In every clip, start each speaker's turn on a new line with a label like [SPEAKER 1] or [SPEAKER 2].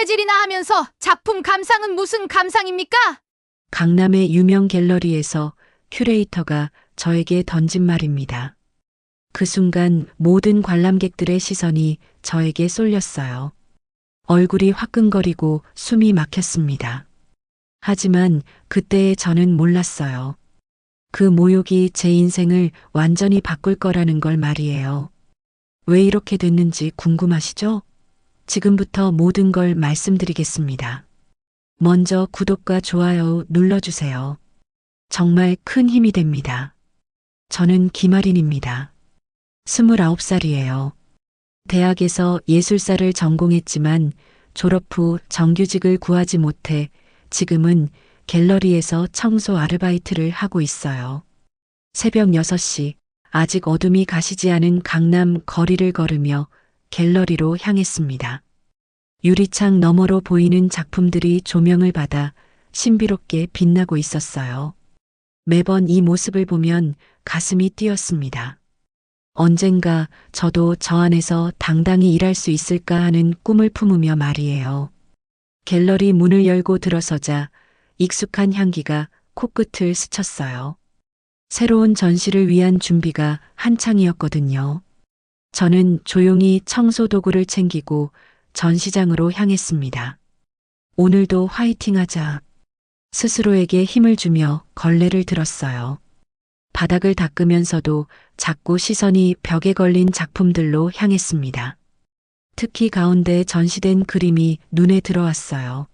[SPEAKER 1] 걸레질이나 하면서 작품 감상은 무슨 감상입니까?
[SPEAKER 2] 강남의 유명 갤러리에서 큐레이터가 저에게 던진 말입니다. 그 순간 모든 관람객들의 시선이 저에게 쏠렸어요. 얼굴이 화끈거리고 숨이 막혔습니다. 하지만 그때의 저는 몰랐어요. 그 모욕이 제 인생을 완전히 바꿀 거라는 걸 말이에요. 왜 이렇게 됐는지 궁금하시죠? 지금부터 모든 걸 말씀드리겠습니다. 먼저 구독과 좋아요 눌러주세요. 정말 큰 힘이 됩니다. 저는 김아린입니다. 29살이에요. 대학에서 예술사를 전공했지만 졸업 후 정규직을 구하지 못해 지금은 갤러리에서 청소 아르바이트를 하고 있어요. 새벽 6시 아직 어둠이 가시지 않은 강남 거리를 걸으며 갤러리로 향했습니다. 유리창 너머로 보이는 작품들이 조명을 받아 신비롭게 빛나고 있었어요. 매번 이 모습을 보면 가슴이 뛰었습니다. 언젠가 저도 저 안에서 당당히 일할 수 있을까 하는 꿈을 품으며 말이에요. 갤러리 문을 열고 들어서자 익숙한 향기가 코끝을 스쳤어요. 새로운 전시를 위한 준비가 한창이었거든요. 저는 조용히 청소 도구를 챙기고 전시장으로 향했습니다. 오늘도 화이팅 하자. 스스로에게 힘을 주며 걸레를 들었어요. 바닥을 닦으면서도 자꾸 시선이 벽에 걸린 작품들로 향했습니다. 특히 가운데 전시된 그림이 눈에 들어왔어요.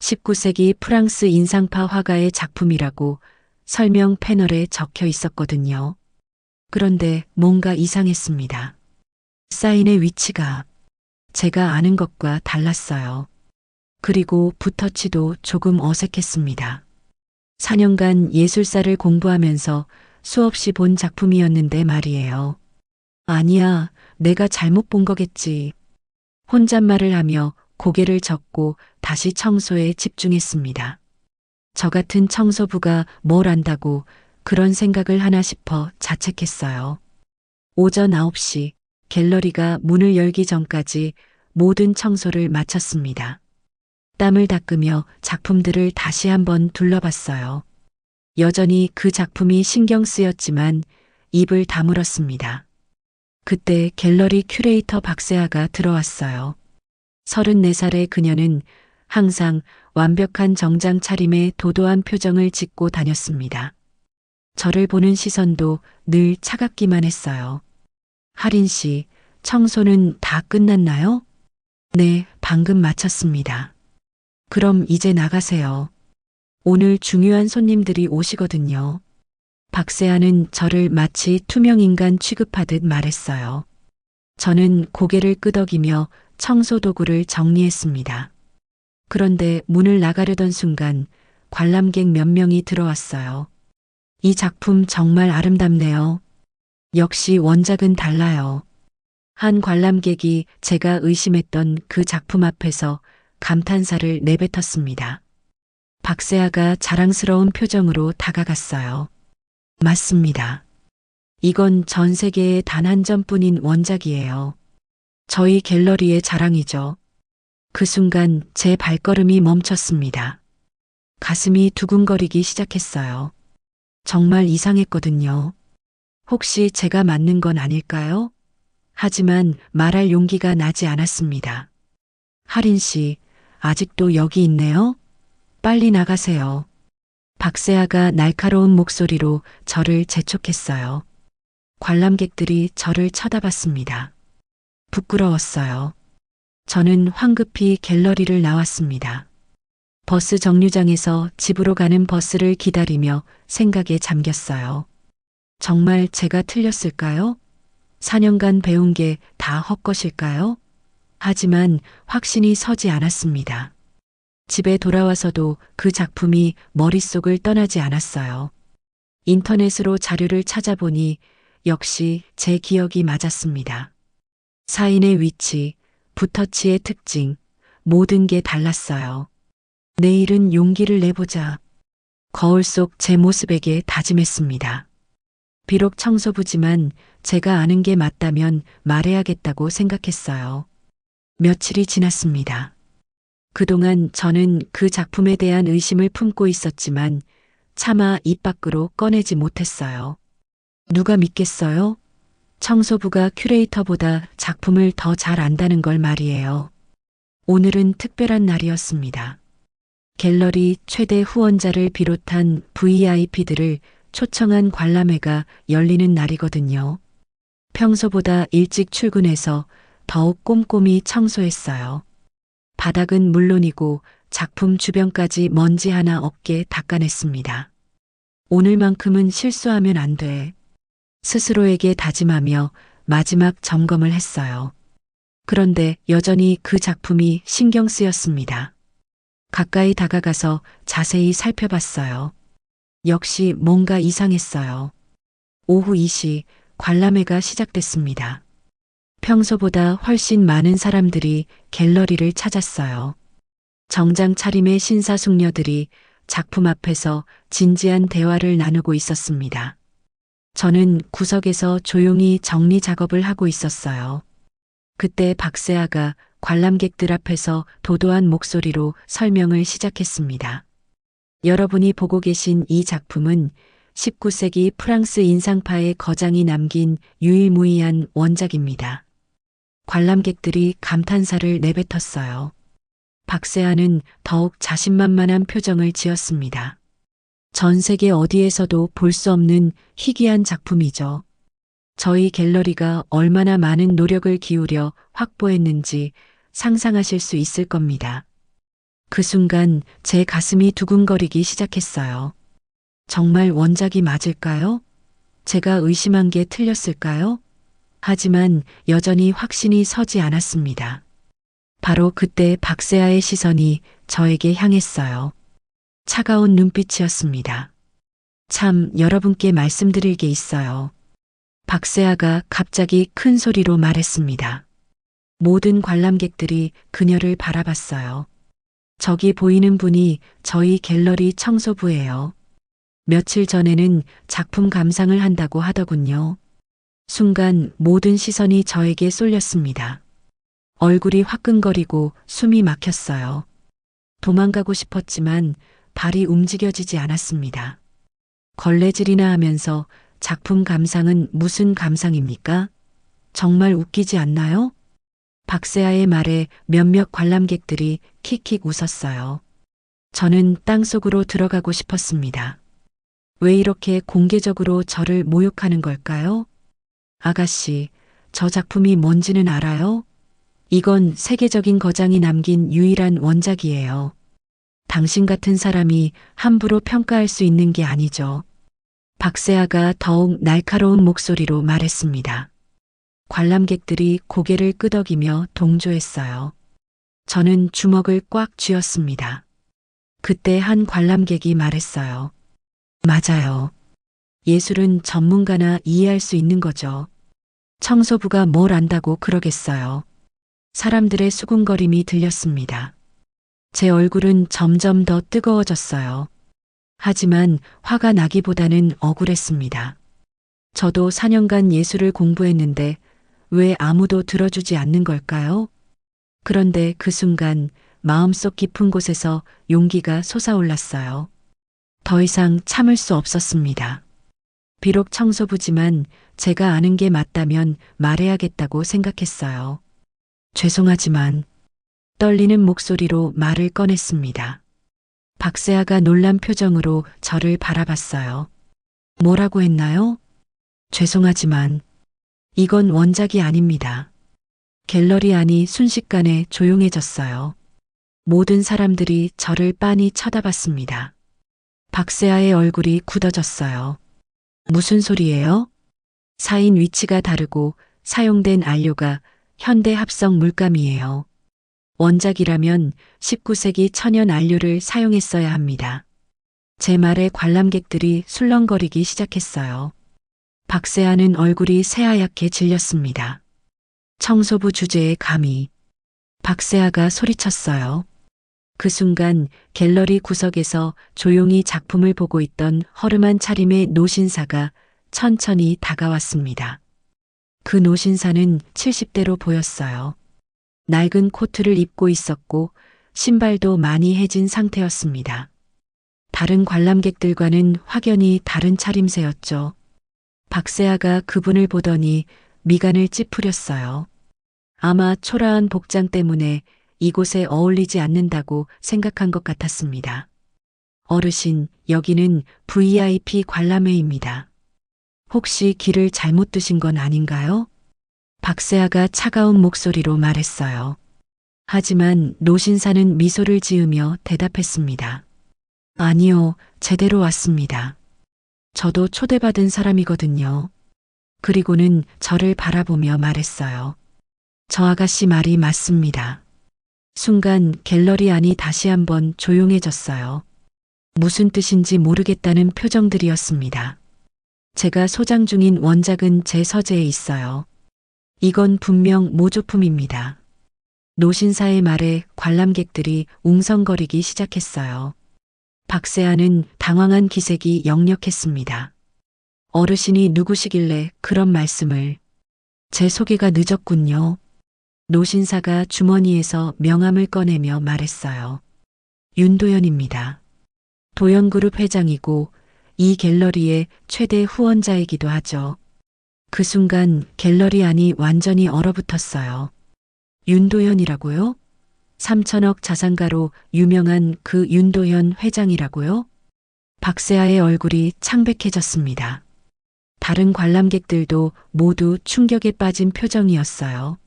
[SPEAKER 2] 19세기 프랑스 인상파 화가의 작품이라고 설명 패널에 적혀 있었거든요. 그런데 뭔가 이상했습니다. 사인의 위치가 제가 아는 것과 달랐어요. 그리고 붓터치도 조금 어색했습니다. 4년간 예술사를 공부하면서 수없이 본 작품이었는데 말이에요. 아니야, 내가 잘못 본 거겠지. 혼잣말을 하며 고개를 젓고 다시 청소에 집중했습니다. 저 같은 청소부가 뭘 안다고 그런 생각을 하나 싶어 자책했어요. 오전 9시 갤러리가 문을 열기 전까지 모든 청소를 마쳤습니다. 땀을 닦으며 작품들을 다시 한번 둘러봤어요. 여전히 그 작품이 신경 쓰였지만 입을 다물었습니다. 그때 갤러리 큐레이터 박세아가 들어왔어요. 34살의 그녀는 항상 완벽한 정장 차림에 도도한 표정을 짓고 다녔습니다. 저를 보는 시선도 늘 차갑기만 했어요. 하린 씨, 청소는 다 끝났나요? 네, 방금 마쳤습니다. 그럼 이제 나가세요. 오늘 중요한 손님들이 오시거든요. 박세아는 저를 마치 투명인간 취급하듯 말했어요. 저는 고개를 끄덕이며 청소 도구를 정리했습니다. 그런데 문을 나가려던 순간 관람객 몇 명이 들어왔어요. 이 작품 정말 아름답네요. 역시 원작은 달라요. 한 관람객이 제가 의심했던 그 작품 앞에서 감탄사를 내뱉었습니다. 박세아가 자랑스러운 표정으로 다가갔어요. 맞습니다. 이건 전 세계에 단한 점뿐인 원작이에요. 저희 갤러리의 자랑이죠. 그 순간 제 발걸음이 멈췄습니다. 가슴이 두근거리기 시작했어요. 정말 이상했거든요. 혹시 제가 맞는 건 아닐까요? 하지만 말할 용기가 나지 않았습니다. 하린 씨, 아직도 여기 있네요? 빨리 나가세요. 박세아가 날카로운 목소리로 저를 재촉했어요. 관람객들이 저를 쳐다봤습니다. 부끄러웠어요. 저는 황급히 갤러리를 나왔습니다. 버스 정류장에서 집으로 가는 버스를 기다리며 생각에 잠겼어요. 정말 제가 틀렸을까요? 4년간 배운 게 다 헛것일까요? 하지만 확신이 서지 않았습니다. 집에 돌아와서도 그 작품이 머릿속을 떠나지 않았어요. 인터넷으로 자료를 찾아보니 역시 제 기억이 맞았습니다. 사인의 위치, 붓터치의 특징, 모든 게 달랐어요. 내일은 용기를 내보자. 거울 속 제 모습에게 다짐했습니다. 비록 청소부지만 제가 아는 게 맞다면 말해야겠다고 생각했어요. 며칠이 지났습니다. 그동안 저는 그 작품에 대한 의심을 품고 있었지만 차마 입 밖으로 꺼내지 못했어요. 누가 믿겠어요? 청소부가 큐레이터보다 작품을 더 잘 안다는 걸 말이에요. 오늘은 특별한 날이었습니다. 갤러리 최대 후원자를 비롯한 VIP들을 초청한 관람회가 열리는 날이거든요. 평소보다 일찍 출근해서 더욱 꼼꼼히 청소했어요. 바닥은 물론이고 작품 주변까지 먼지 하나 없게 닦아냈습니다. 오늘만큼은 실수하면 안 돼. 스스로에게 다짐하며 마지막 점검을 했어요. 그런데 여전히 그 작품이 신경 쓰였습니다. 가까이 다가가서 자세히 살펴봤어요. 역시 뭔가 이상했어요. 오후 2시 관람회가 시작됐습니다. 평소보다 훨씬 많은 사람들이 갤러리를 찾았어요. 정장 차림의 신사숙녀들이 작품 앞에서 진지한 대화를 나누고 있었습니다. 저는 구석에서 조용히 정리 작업을 하고 있었어요. 그때 박세아가 관람객들 앞에서 도도한 목소리로 설명을 시작했습니다. 여러분이 보고 계신 이 작품은 19세기 프랑스 인상파의 거장이 남긴 유일무이한 원작입니다. 관람객들이 감탄사를 내뱉었어요. 박세아는 더욱 자신만만한 표정을 지었습니다. 전 세계 어디에서도 볼 수 없는 희귀한 작품이죠. 저희 갤러리가 얼마나 많은 노력을 기울여 확보했는지 상상하실 수 있을 겁니다. 그 순간 제 가슴이 두근거리기 시작했어요. 정말 원작이 맞을까요? 제가 의심한 게 틀렸을까요? 하지만 여전히 확신이 서지 않았습니다. 바로 그때 박세아의 시선이 저에게 향했어요. 차가운 눈빛이었습니다. 참 여러분께 말씀드릴 게 있어요. 박세아가 갑자기 큰 소리로 말했습니다. 모든 관람객들이 그녀를 바라봤어요. 저기 보이는 분이 저희 갤러리 청소부예요. 며칠 전에는 작품 감상을 한다고 하더군요. 순간 모든 시선이 저에게 쏠렸습니다. 얼굴이 화끈거리고 숨이 막혔어요. 도망가고 싶었지만 발이 움직여지지 않았습니다. 걸레질이나 하면서 작품 감상은 무슨 감상입니까? 정말 웃기지 않나요? 박세아의 말에 몇몇 관람객들이 킥킥 웃었어요. 저는 땅속으로 들어가고 싶었습니다. 왜 이렇게 공개적으로 저를 모욕하는 걸까요? 아가씨, 저 작품이 뭔지는 알아요? 이건 세계적인 거장이 남긴 유일한 원작이에요. 당신 같은 사람이 함부로 평가할 수 있는 게 아니죠. 박세아가 더욱 날카로운 목소리로 말했습니다. 관람객들이 고개를 끄덕이며 동조했어요. 저는 주먹을 꽉 쥐었습니다. 그때 한 관람객이 말했어요. 맞아요. 예술은 전문가나 이해할 수 있는 거죠. 청소부가 뭘 안다고 그러겠어요. 사람들의 수군거림이 들렸습니다. 제 얼굴은 점점 더 뜨거워졌어요. 하지만 화가 나기보다는 억울했습니다. 저도 4년간 예술을 공부했는데 왜 아무도 들어주지 않는 걸까요? 그런데 그 순간 마음속 깊은 곳에서 용기가 솟아올랐어요. 더 이상 참을 수 없었습니다. 비록 청소부지만 제가 아는 게 맞다면 말해야겠다고 생각했어요. 죄송하지만 떨리는 목소리로 말을 꺼냈습니다. 박세아가 놀란 표정으로 저를 바라봤어요. 뭐라고 했나요? 죄송하지만 이건 원작이 아닙니다. 갤러리 안이 순식간에 조용해졌어요. 모든 사람들이 저를 빤히 쳐다봤습니다. 박세아의 얼굴이 굳어졌어요. 무슨 소리예요? 사인 위치가 다르고 사용된 안료가 현대 합성 물감이에요. 원작이라면 19세기 천연 안료를 사용했어야 합니다. 제 말에 관람객들이 술렁거리기 시작했어요. 박세아는 얼굴이 새하얗게 질렸습니다. 청소부 주제에 감히 박세아가 소리쳤어요. 그 순간 갤러리 구석에서 조용히 작품을 보고 있던 허름한 차림의 노신사가 천천히 다가왔습니다. 그 노신사는 70대로 보였어요. 낡은 코트를 입고 있었고 신발도 많이 해진 상태였습니다. 다른 관람객들과는 확연히 다른 차림새였죠. 박세아가 그분을 보더니 미간을 찌푸렸어요. 아마 초라한 복장 때문에 이곳에 어울리지 않는다고 생각한 것 같았습니다. 어르신, 여기는 VIP 관람회입니다. 혹시 길을 잘못 드신 건 아닌가요? 박세아가 차가운 목소리로 말했어요. 하지만 노신사는 미소를 지으며 대답했습니다. 아니요, 제대로 왔습니다. 저도 초대받은 사람이거든요. 그리고는 저를 바라보며 말했어요. 저 아가씨 말이 맞습니다. 순간 갤러리 안이 다시 한번 조용해졌어요. 무슨 뜻인지 모르겠다는 표정들이었습니다. 제가 소장 중인 원작은 제 서재에 있어요. 이건 분명 모조품입니다. 노신사의 말에 관람객들이 웅성거리기 시작했어요. 박세아는 당황한 기색이 역력했습니다. 어르신이 누구시길래 그런 말씀을. 제 소개가 늦었군요. 노신사가 주머니에서 명함을 꺼내며 말했어요. 윤도현입니다. 도연그룹 회장이고 이 갤러리의 최대 후원자이기도 하죠. 그 순간 갤러리 안이 완전히 얼어붙었어요. 윤도현이라고요? 3천억 자산가로 유명한 그 윤도현 회장이라고요? 박세아의 얼굴이 창백해졌습니다. 다른 관람객들도 모두 충격에 빠진 표정이었어요.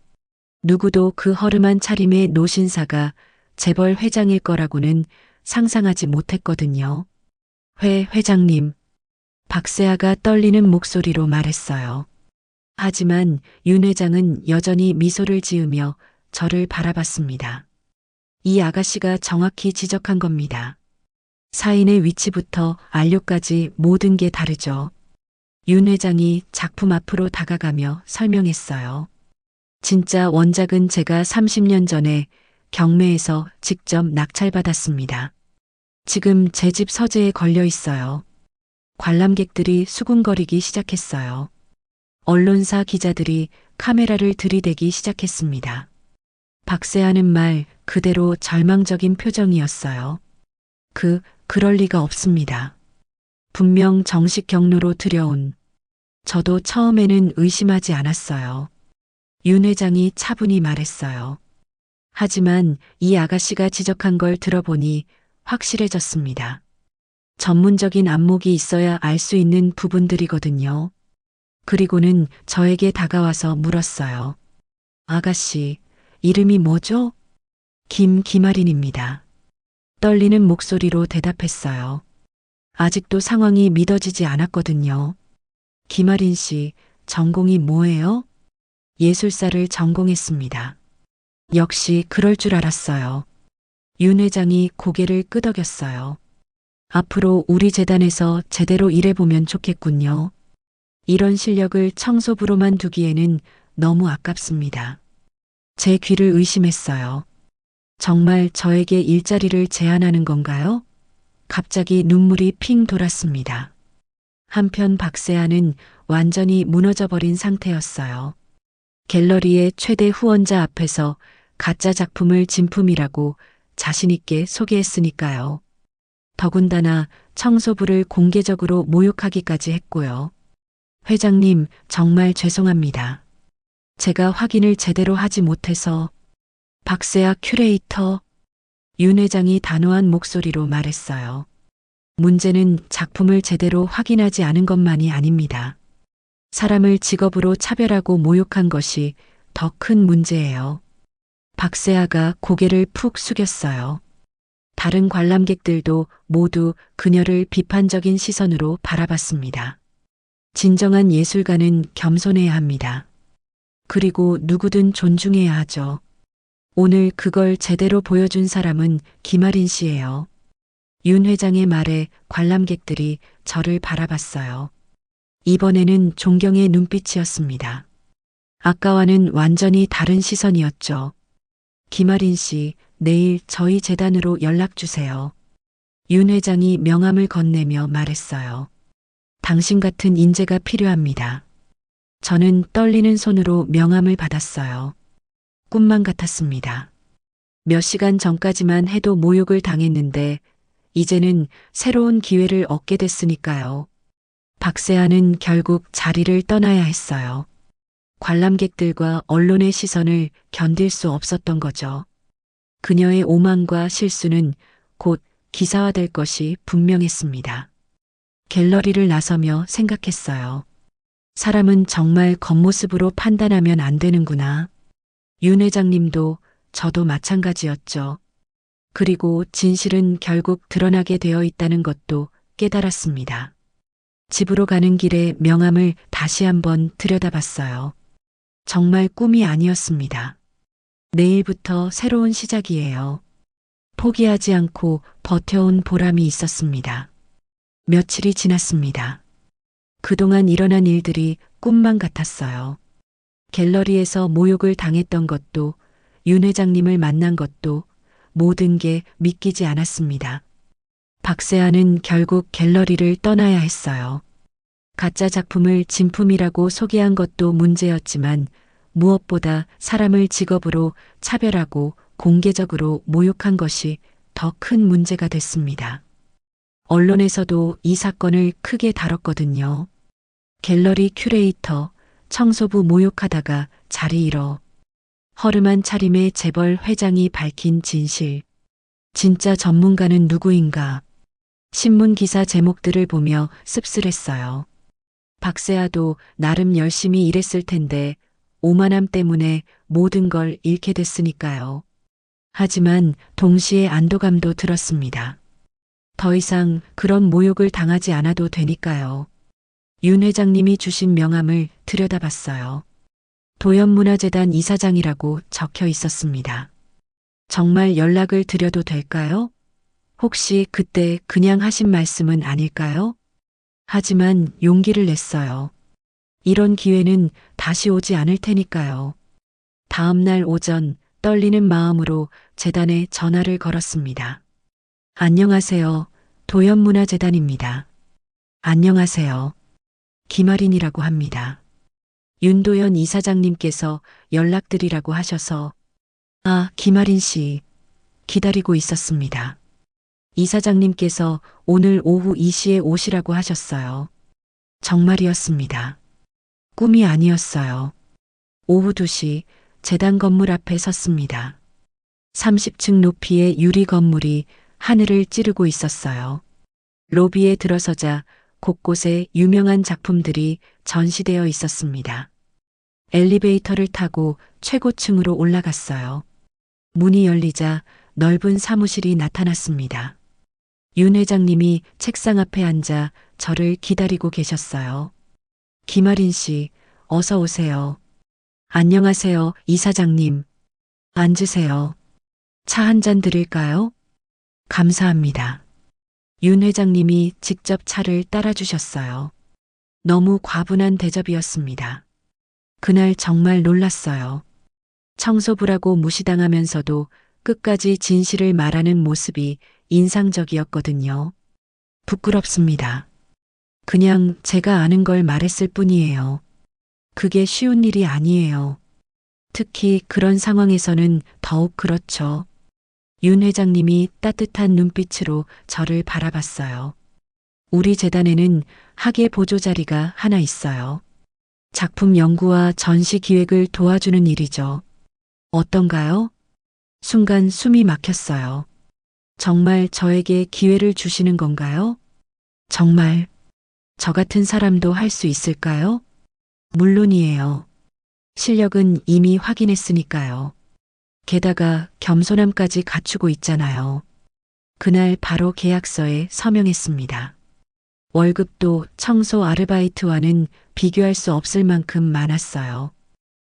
[SPEAKER 2] 누구도 그 허름한 차림의 노신사가 재벌 회장일 거라고는 상상하지 못했거든요. 회 회장님. 박세아가 떨리는 목소리로 말했어요. 하지만 윤 회장은 여전히 미소를 지으며 저를 바라봤습니다. 이 아가씨가 정확히 지적한 겁니다. 사인의 위치부터 안료까지 모든 게 다르죠. 윤 회장이 작품 앞으로 다가가며 설명했어요. 진짜 원작은 제가 30년 전에 경매에서 직접 낙찰받았습니다. 지금 제 집 서재에 걸려 있어요. 관람객들이 수군거리기 시작했어요. 언론사 기자들이 카메라를 들이대기 시작했습니다. 박세하는 말 그대로 절망적인 표정이었어요. 그, 그럴 리가 없습니다. 분명 정식 경로로 들여온. 저도 처음에는 의심하지 않았어요. 윤 회장이 차분히 말했어요. 하지만 이 아가씨가 지적한 걸 들어보니 확실해졌습니다. 전문적인 안목이 있어야 알 수 있는 부분들이거든요. 그리고는 저에게 다가와서 물었어요. 아가씨, 이름이 뭐죠? 김 김아린입니다. 떨리는 목소리로 대답했어요. 아직도 상황이 믿어지지 않았거든요. 김아린 씨, 전공이 뭐예요? 예술사를 전공했습니다. 역시 그럴 줄 알았어요. 윤 회장이 고개를 끄덕였어요. 앞으로 우리 재단에서 제대로 일해보면 좋겠군요. 이런 실력을 청소부로만 두기에는 너무 아깝습니다. 제 귀를 의심했어요. 정말 저에게 일자리를 제안하는 건가요? 갑자기 눈물이 핑 돌았습니다. 한편 박세아는 완전히 무너져버린 상태였어요. 갤러리의 최대 후원자 앞에서 가짜 작품을 진품이라고 자신있게 소개했으니까요. 더군다나 청소부를 공개적으로 모욕하기까지 했고요. 회장님, 정말 죄송합니다. 제가 확인을 제대로 하지 못해서 박세아 큐레이터 윤 회장이 단호한 목소리로 말했어요. 문제는 작품을 제대로 확인하지 않은 것만이 아닙니다. 사람을 직업으로 차별하고 모욕한 것이 더 큰 문제예요. 박세아가 고개를 푹 숙였어요. 다른 관람객들도 모두 그녀를 비판적인 시선으로 바라봤습니다. 진정한 예술가는 겸손해야 합니다. 그리고 누구든 존중해야 하죠. 오늘 그걸 제대로 보여준 사람은 김아린 씨예요. 윤 회장의 말에 관람객들이 저를 바라봤어요. 이번에는 존경의 눈빛이었습니다. 아까와는 완전히 다른 시선이었죠. 김아린 씨, 내일 저희 재단으로 연락 주세요. 윤 회장이 명함을 건네며 말했어요. 당신 같은 인재가 필요합니다. 저는 떨리는 손으로 명함을 받았어요. 꿈만 같았습니다. 몇 시간 전까지만 해도 모욕을 당했는데 이제는 새로운 기회를 얻게 됐으니까요. 박세아는 결국 자리를 떠나야 했어요. 관람객들과 언론의 시선을 견딜 수 없었던 거죠. 그녀의 오만과 실수는 곧 기사화될 것이 분명했습니다. 갤러리를 나서며 생각했어요. 사람은 정말 겉모습으로 판단하면 안 되는구나. 윤 회장님도 저도 마찬가지였죠. 그리고 진실은 결국 드러나게 되어 있다는 것도 깨달았습니다. 집으로 가는 길에 명함을 다시 한번 들여다봤어요. 정말 꿈이 아니었습니다. 내일부터 새로운 시작이에요. 포기하지 않고 버텨온 보람이 있었습니다. 며칠이 지났습니다. 그동안 일어난 일들이 꿈만 같았어요. 갤러리에서 모욕을 당했던 것도 윤 회장님을 만난 것도 모든 게 믿기지 않았습니다. 박세아는 결국 갤러리를 떠나야 했어요. 가짜 작품을 진품이라고 소개한 것도 문제였지만 무엇보다 사람을 직업으로 차별하고 공개적으로 모욕한 것이 더 큰 문제가 됐습니다. 언론에서도 이 사건을 크게 다뤘거든요. 갤러리 큐레이터, 청소부 모욕하다가 자리 잃어. 허름한 차림의 재벌 회장이 밝힌 진실. 진짜 전문가는 누구인가? 신문 기사 제목들을 보며 씁쓸했어요. 박세아도 나름 열심히 일했을 텐데 오만함 때문에 모든 걸 잃게 됐으니까요. 하지만 동시에 안도감도 들었습니다. 더 이상 그런 모욕을 당하지 않아도 되니까요. 윤 회장님이 주신 명함을 들여다봤어요. 도연문화재단 이사장이라고 적혀 있었습니다. 정말 연락을 드려도 될까요? 혹시 그때 그냥 하신 말씀은 아닐까요? 하지만 용기를 냈어요. 이런 기회는 다시 오지 않을 테니까요. 다음 날 오전 떨리는 마음으로 재단에 전화를 걸었습니다. 안녕하세요. 도연문화재단입니다. 안녕하세요. 김아린이라고 합니다. 윤도현 이사장님께서 연락드리라고 하셔서 아, 김아린 씨 기다리고 있었습니다. 이사장님께서 오늘 오후 2시에 오시라고 하셨어요. 정말이었습니다. 꿈이 아니었어요. 오후 2시 재단 건물 앞에 섰습니다. 30층 높이의 유리 건물이 하늘을 찌르고 있었어요. 로비에 들어서자 곳곳에 유명한 작품들이 전시되어 있었습니다. 엘리베이터를 타고 최고층으로 올라갔어요. 문이 열리자 넓은 사무실이 나타났습니다. 윤 회장님이 책상 앞에 앉아 저를 기다리고 계셨어요. 김아린 씨, 어서 오세요. 안녕하세요, 이사장님. 앉으세요. 차 한 잔 드릴까요? 감사합니다. 윤 회장님이 직접 차를 따라주셨어요. 너무 과분한 대접이었습니다. 그날 정말 놀랐어요. 청소부라고 무시당하면서도 끝까지 진실을 말하는 모습이 인상적이었거든요. 부끄럽습니다. 그냥 제가 아는 걸 말했을 뿐이에요. 그게 쉬운 일이 아니에요. 특히 그런 상황에서는 더욱 그렇죠. 윤 회장님이 따뜻한 눈빛으로 저를 바라봤어요. 우리 재단에는 학예 보조 자리가 하나 있어요. 작품 연구와 전시 기획을 도와주는 일이죠. 어떤가요? 순간 숨이 막혔어요. 정말 저에게 기회를 주시는 건가요? 정말 저 같은 사람도 할 수 있을까요? 물론이에요. 실력은 이미 확인했으니까요. 게다가 겸손함까지 갖추고 있잖아요. 그날 바로 계약서에 서명했습니다. 월급도 청소 아르바이트와는 비교할 수 없을 만큼 많았어요.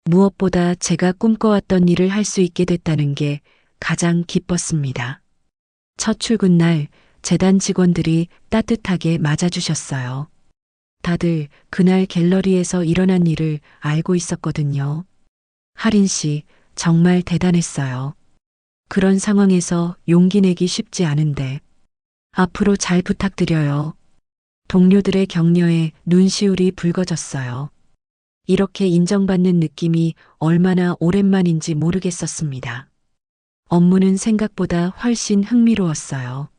[SPEAKER 2] 무엇보다 제가 꿈꿔왔던 일을 할 수 있게 됐다는 게 가장 기뻤습니다. 첫 출근 날 재단 직원들이 따뜻하게 맞아주셨어요. 다들 그날 갤러리에서 일어난 일을 알고 있었거든요. 하린 씨, 정말 대단했어요. 그런 상황에서 용기 내기 쉽지 않은데. 앞으로 잘 부탁드려요. 동료들의 격려에 눈시울이 붉어졌어요. 이렇게 인정받는 느낌이 얼마나 오랜만인지 모르겠었습니다. 업무는 생각보다 훨씬 흥미로웠어요.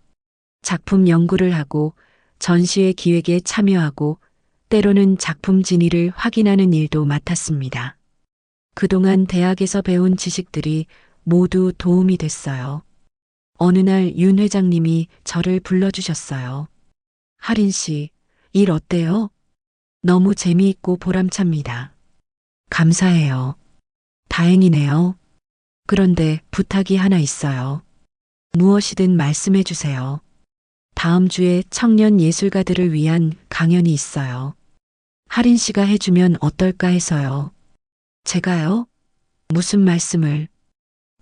[SPEAKER 2] 작품 연구를 하고 전시회 기획에 참여하고 때로는 작품 진위를 확인하는 일도 맡았습니다. 그동안 대학에서 배운 지식들이 모두 도움이 됐어요. 어느 날 윤 회장님이 저를 불러주셨어요. 하린 씨, 일 어때요? 너무 재미있고 보람찹니다. 감사해요. 다행이네요. 그런데 부탁이 하나 있어요. 무엇이든 말씀해 주세요. 다음 주에 청년 예술가들을 위한 강연이 있어요. 하린 씨가 해주면 어떨까 해서요. 제가요? 무슨 말씀을?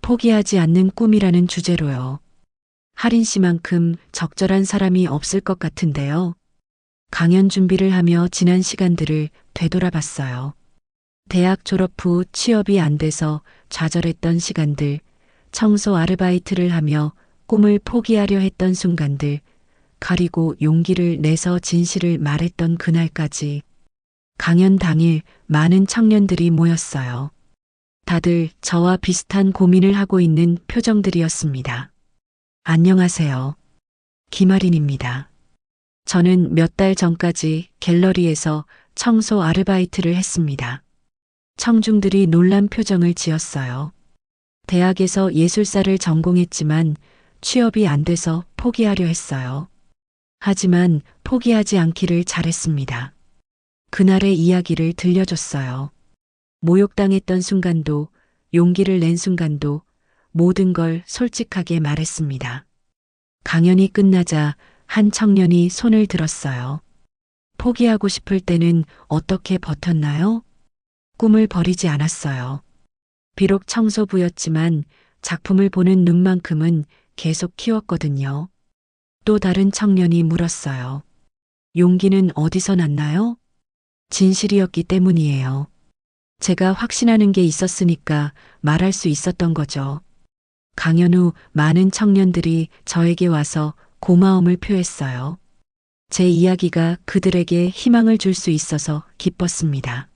[SPEAKER 2] 포기하지 않는 꿈이라는 주제로요. 하린 씨만큼 적절한 사람이 없을 것 같은데요. 강연 준비를 하며 지난 시간들을 되돌아봤어요. 대학 졸업 후 취업이 안 돼서 좌절했던 시간들, 청소 아르바이트를 하며 꿈을 포기하려 했던 순간들, 가리고 용기를 내서 진실을 말했던 그날까지 강연 당일 많은 청년들이 모였어요. 다들 저와 비슷한 고민을 하고 있는 표정들이었습니다. 안녕하세요. 김아린입니다. 저는 몇 달 전까지 갤러리에서 청소 아르바이트를 했습니다. 청중들이 놀란 표정을 지었어요. 대학에서 예술사를 전공했지만 취업이 안 돼서 포기하려 했어요. 하지만 포기하지 않기를 잘했습니다. 그날의 이야기를 들려줬어요. 모욕당했던 순간도 용기를 낸 순간도 모든 걸 솔직하게 말했습니다. 강연이 끝나자 한 청년이 손을 들었어요. 포기하고 싶을 때는 어떻게 버텼나요? 꿈을 버리지 않았어요. 비록 청소부였지만 작품을 보는 눈만큼은 계속 키웠거든요. 또 다른 청년이 물었어요. 용기는 어디서 났나요? 진실이었기 때문이에요. 제가 확신하는 게 있었으니까 말할 수 있었던 거죠. 강연 후 많은 청년들이 저에게 와서 고마움을 표했어요. 제 이야기가 그들에게 희망을 줄 수 있어서 기뻤습니다.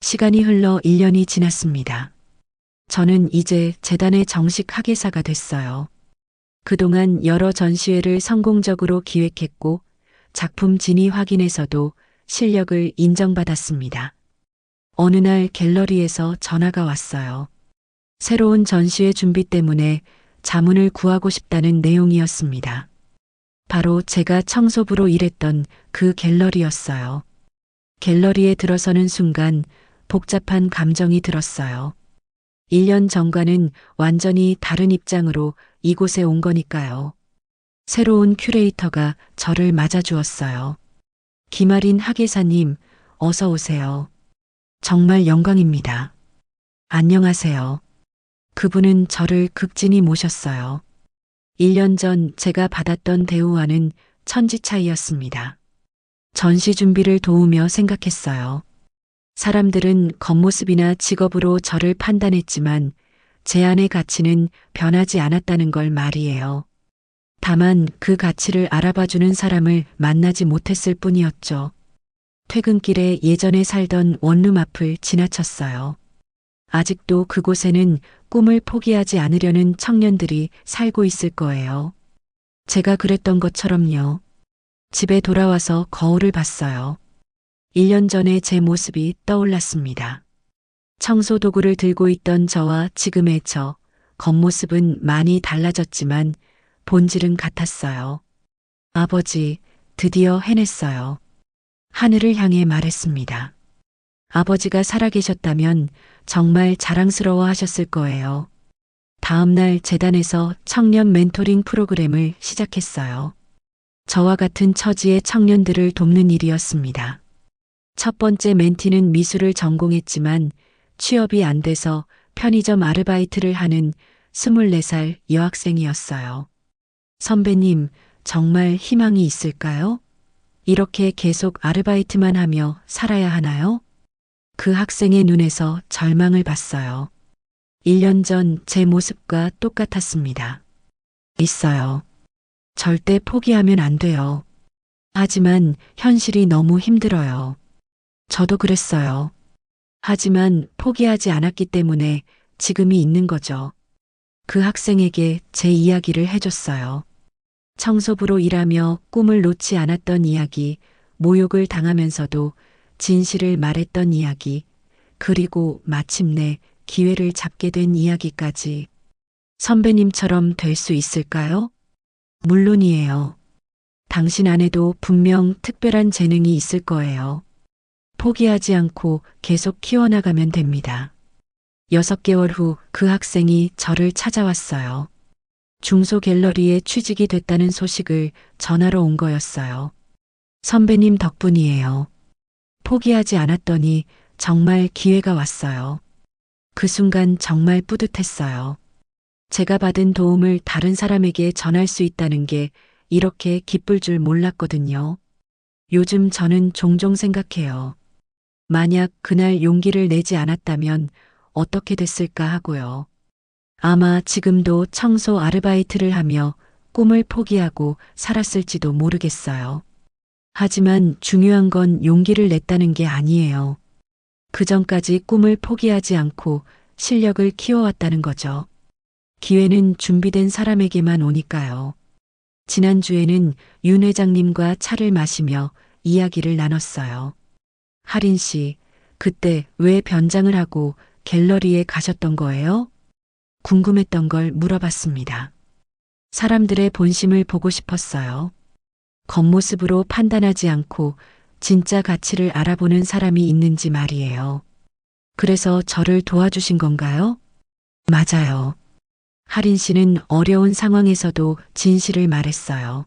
[SPEAKER 2] 시간이 흘러 1년이 지났습니다. 저는 이제 재단의 정식 학예사가 됐어요. 그동안 여러 전시회를 성공적으로 기획했고 작품 진위 확인에서도 실력을 인정받았습니다. 어느 날 갤러리에서 전화가 왔어요. 새로운 전시회 준비 때문에 자문을 구하고 싶다는 내용이었습니다. 바로 제가 청소부로 일했던 그 갤러리였어요. 갤러리에 들어서는 순간 복잡한 감정이 들었어요. 1년 전과는 완전히 다른 입장으로 이곳에 온 거니까요. 새로운 큐레이터가 저를 맞아주었어요. 김아린 학예사님, 어서 오세요. 정말 영광입니다. 안녕하세요. 그분은 저를 극진히 모셨어요. 1년 전 제가 받았던 대우와는 천지 차이였습니다. 전시 준비를 도우며 생각했어요. 사람들은 겉모습이나 직업으로 저를 판단했지만 제 안의 가치는 변하지 않았다는 걸 말이에요. 다만 그 가치를 알아봐주는 사람을 만나지 못했을 뿐이었죠. 퇴근길에 예전에 살던 원룸 앞을 지나쳤어요. 아직도 그곳에는 꿈을 포기하지 않으려는 청년들이 살고 있을 거예요. 제가 그랬던 것처럼요. 집에 돌아와서 거울을 봤어요. 1년 전의 제 모습이 떠올랐습니다. 청소 도구를 들고 있던 저와 지금의 저, 겉모습은 많이 달라졌지만 본질은 같았어요. 아버지, 드디어 해냈어요. 하늘을 향해 말했습니다. 아버지가 살아계셨다면 정말 자랑스러워 하셨을 거예요. 다음 날 재단에서 청년 멘토링 프로그램을 시작했어요. 저와 같은 처지의 청년들을 돕는 일이었습니다. 첫 번째 멘티는 미술을 전공했지만 취업이 안 돼서 편의점 아르바이트를 하는 24살 여학생이었어요. 선배님, 정말 희망이 있을까요? 이렇게 계속 아르바이트만 하며 살아야 하나요? 그 학생의 눈에서 절망을 봤어요. 1년 전 제 모습과 똑같았습니다. 있어요. 절대 포기하면 안 돼요. 하지만 현실이 너무 힘들어요. 저도 그랬어요. 하지만 포기하지 않았기 때문에 지금이 있는 거죠. 그 학생에게 제 이야기를 해줬어요. 청소부로 일하며 꿈을 놓지 않았던 이야기, 모욕을 당하면서도 진실을 말했던 이야기, 그리고 마침내 기회를 잡게 된 이야기까지 선배님처럼 될 수 있을까요? 물론이에요. 당신 안에도 분명 특별한 재능이 있을 거예요. 포기하지 않고 계속 키워나가면 됩니다. 여섯 개월 후 그 학생이 저를 찾아왔어요. 중소 갤러리에 취직이 됐다는 소식을 전하러 온 거였어요. 선배님 덕분이에요. 포기하지 않았더니 정말 기회가 왔어요. 그 순간 정말 뿌듯했어요. 제가 받은 도움을 다른 사람에게 전할 수 있다는 게 이렇게 기쁠 줄 몰랐거든요. 요즘 저는 종종 생각해요. 만약 그날 용기를 내지 않았다면 어떻게 됐을까 하고요. 아마 지금도 청소 아르바이트를 하며 꿈을 포기하고 살았을지도 모르겠어요. 하지만 중요한 건 용기를 냈다는 게 아니에요. 그 전까지 꿈을 포기하지 않고 실력을 키워왔다는 거죠. 기회는 준비된 사람에게만 오니까요. 지난주에는 윤 회장님과 차를 마시며 이야기를 나눴어요. 하린 씨, 그때 왜 변장을 하고 갤러리에 가셨던 거예요? 궁금했던 걸 물어봤습니다. 사람들의 본심을 보고 싶었어요. 겉모습으로 판단하지 않고 진짜 가치를 알아보는 사람이 있는지 말이에요. 그래서 저를 도와주신 건가요? 맞아요. 하린 씨는 어려운 상황에서도 진실을 말했어요.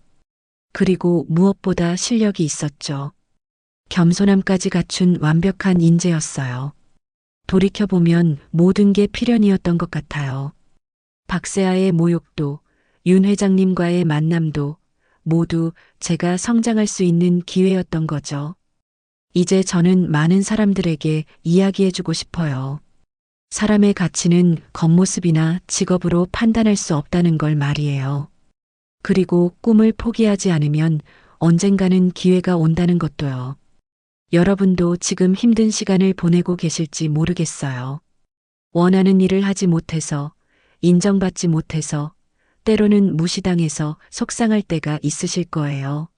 [SPEAKER 2] 그리고 무엇보다 실력이 있었죠. 겸손함까지 갖춘 완벽한 인재였어요. 돌이켜보면 모든 게 필연이었던 것 같아요. 박세아의 모욕도, 윤 회장님과의 만남도 모두 제가 성장할 수 있는 기회였던 거죠. 이제 저는 많은 사람들에게 이야기해주고 싶어요. 사람의 가치는 겉모습이나 직업으로 판단할 수 없다는 걸 말이에요. 그리고 꿈을 포기하지 않으면 언젠가는 기회가 온다는 것도요. 여러분도 지금 힘든 시간을 보내고 계실지 모르겠어요. 원하는 일을 하지 못해서, 인정받지 못해서, 때로는 무시당해서 속상할 때가 있으실 거예요.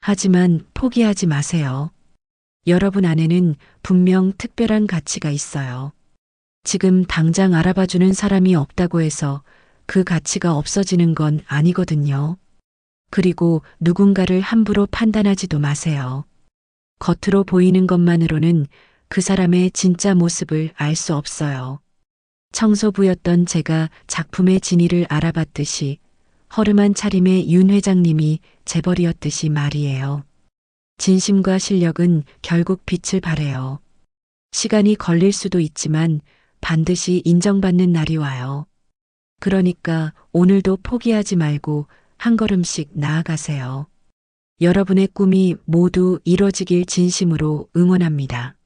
[SPEAKER 2] 하지만 포기하지 마세요. 여러분 안에는 분명 특별한 가치가 있어요. 지금 당장 알아봐주는 사람이 없다고 해서 그 가치가 없어지는 건 아니거든요. 그리고 누군가를 함부로 판단하지도 마세요. 겉으로 보이는 것만으로는 그 사람의 진짜 모습을 알 수 없어요. 청소부였던 제가 작품의 진위를 알아봤듯이 허름한 차림의 윤 회장님이 재벌이었듯이 말이에요. 진심과 실력은 결국 빛을 발해요. 시간이 걸릴 수도 있지만 반드시 인정받는 날이 와요. 그러니까 오늘도 포기하지 말고 한 걸음씩 나아가세요. 여러분의 꿈이 모두 이뤄지길 진심으로 응원합니다.